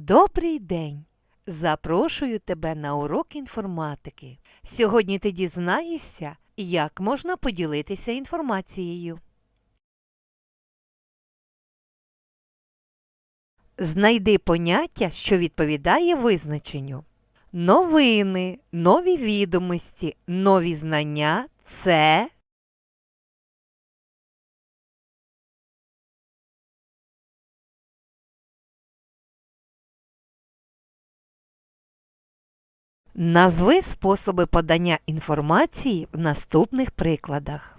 Добрий день! Запрошую тебе на урок інформатики. Сьогодні ти дізнаєшся, як можна поділитися інформацією. Знайди поняття, що відповідає визначенню. Новини, нові відомості, нові знання це Назви способи подання інформації в наступних прикладах.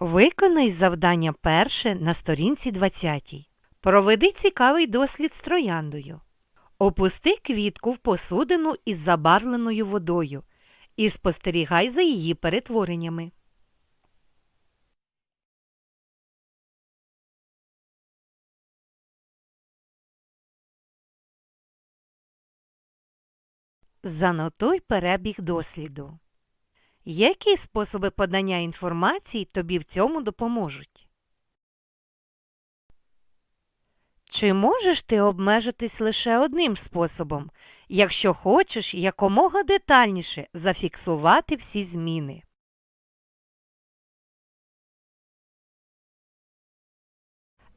Виконай завдання перше на сторінці 20. Проведи цікавий дослід з трояндою. Опусти квітку в посудину із забарвленою водою і спостерігай за її перетвореннями. Занотуй перебіг досліду. Які способи подання інформації тобі в цьому допоможуть? Чи можеш ти обмежитись лише одним способом, якщо хочеш якомога детальніше зафіксувати всі зміни?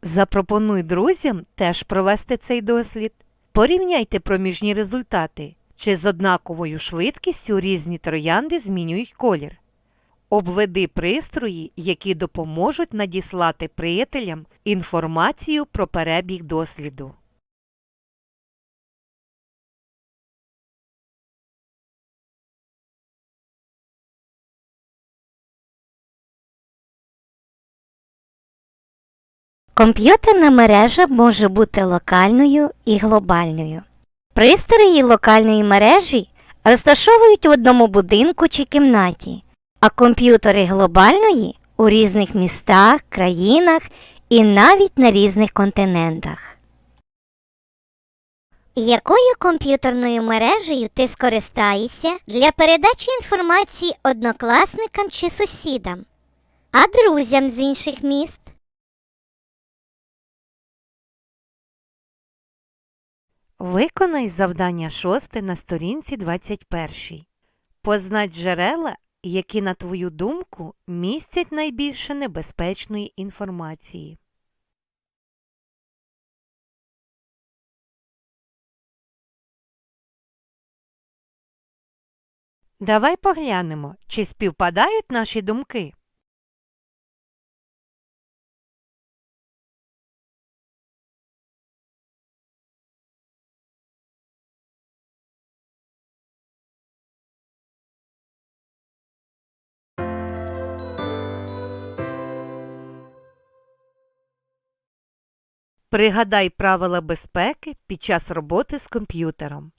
Запропонуй друзям теж провести цей дослід. Порівняйте проміжні результати, чи з однаковою швидкістю різні троянди змінюють колір. Обведи пристрої, які допоможуть надіслати приятелям інформацію про перебіг досліду. Комп'ютерна мережа може бути локальною і глобальною. Пристрої локальної мережі розташовують в одному будинку чи кімнаті, а комп'ютери глобальної у різних містах, країнах і навіть на різних континентах. Якою комп'ютерною мережею ти скористаєшся для передачі інформації однокласникам чи сусідам, а друзям з інших міст? Виконай завдання шосте на сторінці 21. Познач джерела, які, на твою думку, містять найбільше небезпечної інформації. Давай поглянемо, чи співпадають наші думки. Пригадай правила безпеки під час роботи з комп'ютером.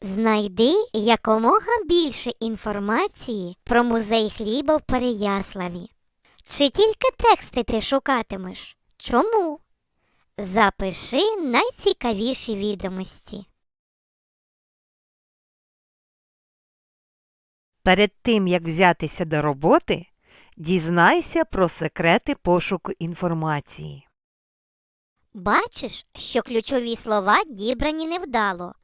Знайди якомога більше інформації про музей хліба в Переяславі. Чи тільки тексти ти шукатимеш? Чому? Запиши найцікавіші відомості. Перед тим, як взятися до роботи, дізнайся про секрети пошуку інформації. Бачиш, що ключові слова дібрані невдало.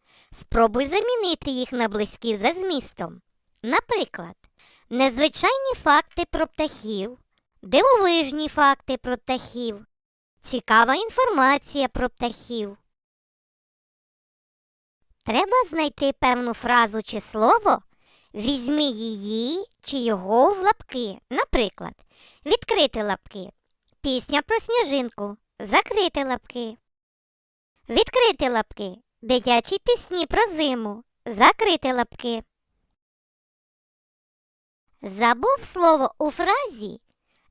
Спробуй замінити їх на близькі за змістом. Наприклад, незвичайні факти про птахів, дивовижні факти про птахів, цікава інформація про птахів. Треба знайти певну фразу чи слово, візьми її чи його в лапки. Наприклад, відкрити лапки, пісня про сніжинку, закрити лапки. Відкрити лапки. Дитячі пісні про зиму. Закрити лапки. Забув слово у фразі.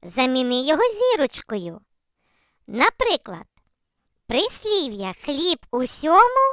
Заміни його зірочкою. Наприклад, прислів'я хліб усьому.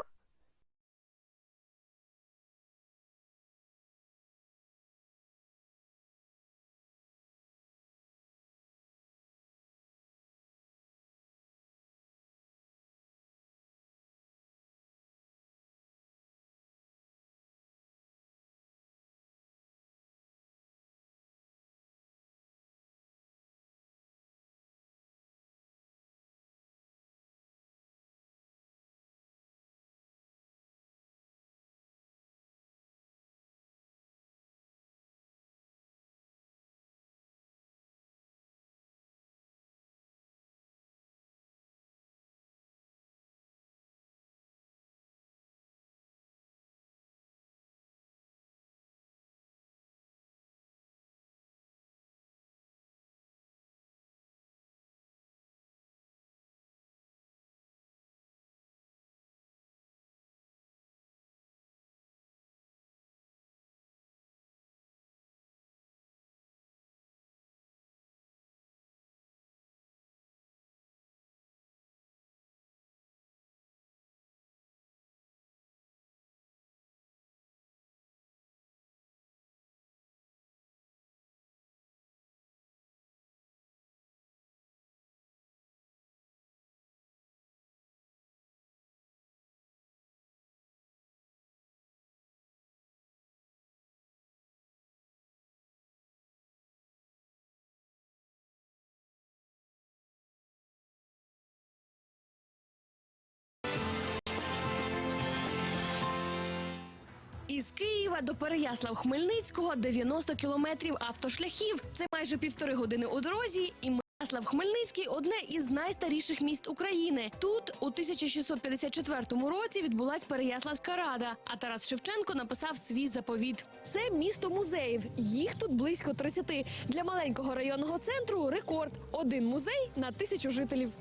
Із Києва до Переяслав-Хмельницького 90 кілометрів автошляхів. Це майже півтори години у дорозі. І Переяслав-Хмельницький одне із найстаріших міст України. Тут у 1654 році відбулась Переяславська рада. А Тарас Шевченко написав свій заповіт. Це місто музеїв. Їх тут близько 30. Для маленького районного центру рекорд: один музей на тисячу жителів.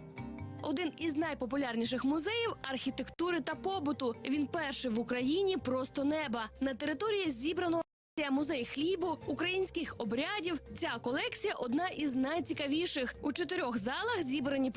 Один із найпопулярніших музеїв архітектури та побуту. Він перший в Україні просто неба. На території зібрано музей хлібу, українських обрядів. Ця колекція одна із найцікавіших. У чотирьох залах зібрані